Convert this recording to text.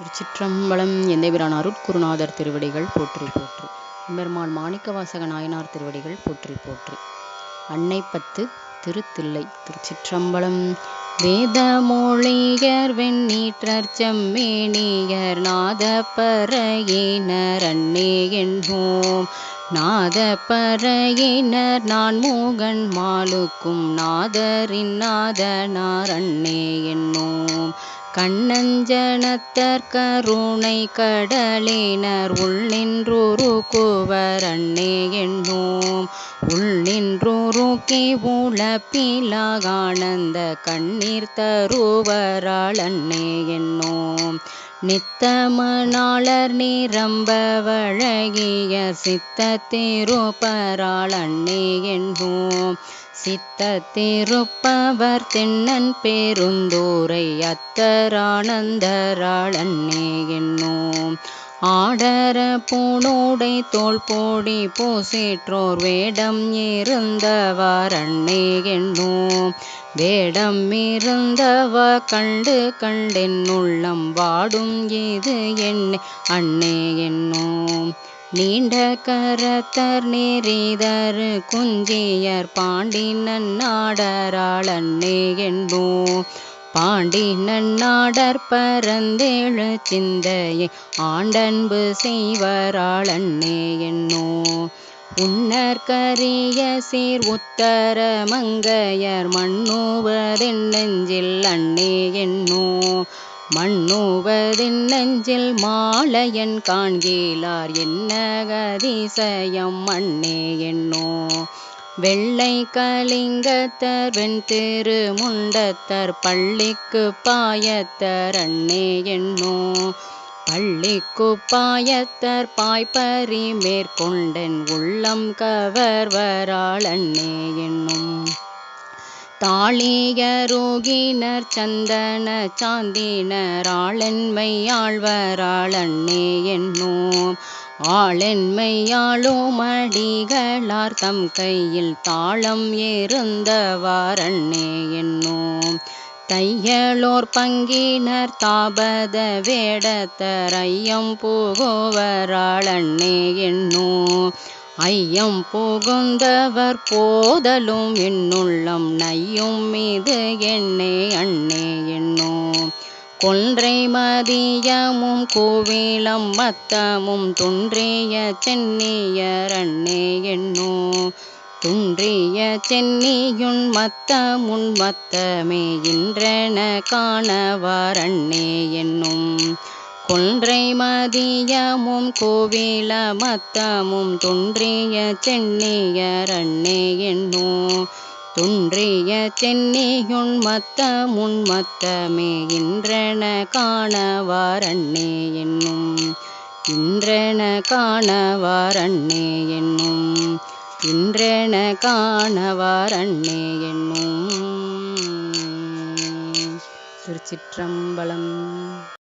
திருச்சிற்றம்பலம் எந்தபிரான் அருட்குருநாதர் திருவடிகள் போற்றி போற்றி. எம்பெருமான் மாணிக்கவாசக நாயனார் திருவடிகள் போற்றி போற்றி. அன்னை பத்து திருத்தில்லை திருச்சிற்றம்பலம். வேதமொழியர் வெண்ணீற்றர் செம்மேனியர் நாத பறையினர் அன்னே என்போம். நாத பறையினர் நான் மூகன் மாலுக்கும் நாதரின் நாதனார் அன்னே என்னோம். கண்ணஞ்சனத்தற்கருணை கடலினர் உள்நின்றுருக்குவர் அண்ணே என்னோம். உள்நின்றுருக்கி உளப்பிலாகானந்த கண்ணீர் தருவரால் அண்ணே என்னோம். நித்தமனாளர் நிரம்ப வழகிய சித்தத்திருப்பராள் அண்ணே என்போம் சித்தத்திருப்பவர் தென்னன் பேருந்தூரை அத்தரானந்தராளன்னே என்னோம் ஆடர பூணூடை தோல் போடி பூசிற்றோர் வேடம் இருந்தவர் அன்னே என்னோம் வேடம் இருந்தவ கண்டு கண்டென் உள்ளம் வாடும் இது என்ன அண்ணே என்னோம் நீண்ட கரத்தர் நெறிதரு குஞ்சியர் பாண்டினன் நாடராளன்னே அன்னே பாண்டினன் பாண்டி பரந்தேழு சிந்தையை ஆண்டன்பு செய்வராளன்னே என்னோ. உன்னர் கரிய சீர் உத்தர மங்கையர் மண்ணுவதென் நெஞ்சில் அன்னே என்னோ. மண்ணுவதென் நெஞ்சில் மாலையன் காண்கிலார் என்ன கதிசயம் அன்னே என்னோ. வெள்ளை கலிங்கத்தர் வெண் திரு முண்டத்தர் பள்ளிக்கு பாயத்தர் அண்ணே என்னோ. பள்ளிக்கு பாயத்தர் பாய்பறி மேற்கொண்டன் உள்ளம் கவர்வராள் அன்னே என்னும். தாளியரோகினர் சந்தன சாந்தினர். ஆளென்மை ஆழ்வராள் என்னோம். ஆளென்மையாளும் அடிகளார் தம் கையில் தாளம் இருந்தவார் என்னோம். தையலோர் பங்கினர் தாபத வேடத்தரையம் ஐயம் புகுவராள் என்னோ ஐயம் புகுந்தவர் போதலும் என்னுள்ளம் நையும் மீது என்னே அண்ணே என்னோ கொன்றை மதியமும் கோவிலம் மத்தமும் துன்றிய சென்னியர் அண்ணே என்னோ துன்றிய சென்னியுன் மத்தமுன் மத்தமே இன்றென காணவார் அண்ணே என்னும். கொன்றை மதியமும் கோவில மத்தமும் துன்றிய சென்னியர் அண்ணே என்னோ. துன்றிய சென்னியுன் மத்தமுன் மத்தமே இன்றன காணவார் அண்ணே என்னும். இன்றன காணவார் அண்ணே என்னும். இன்றன காணவார் அண்ணே என்னும். திருச்சிற்றம்பலம்.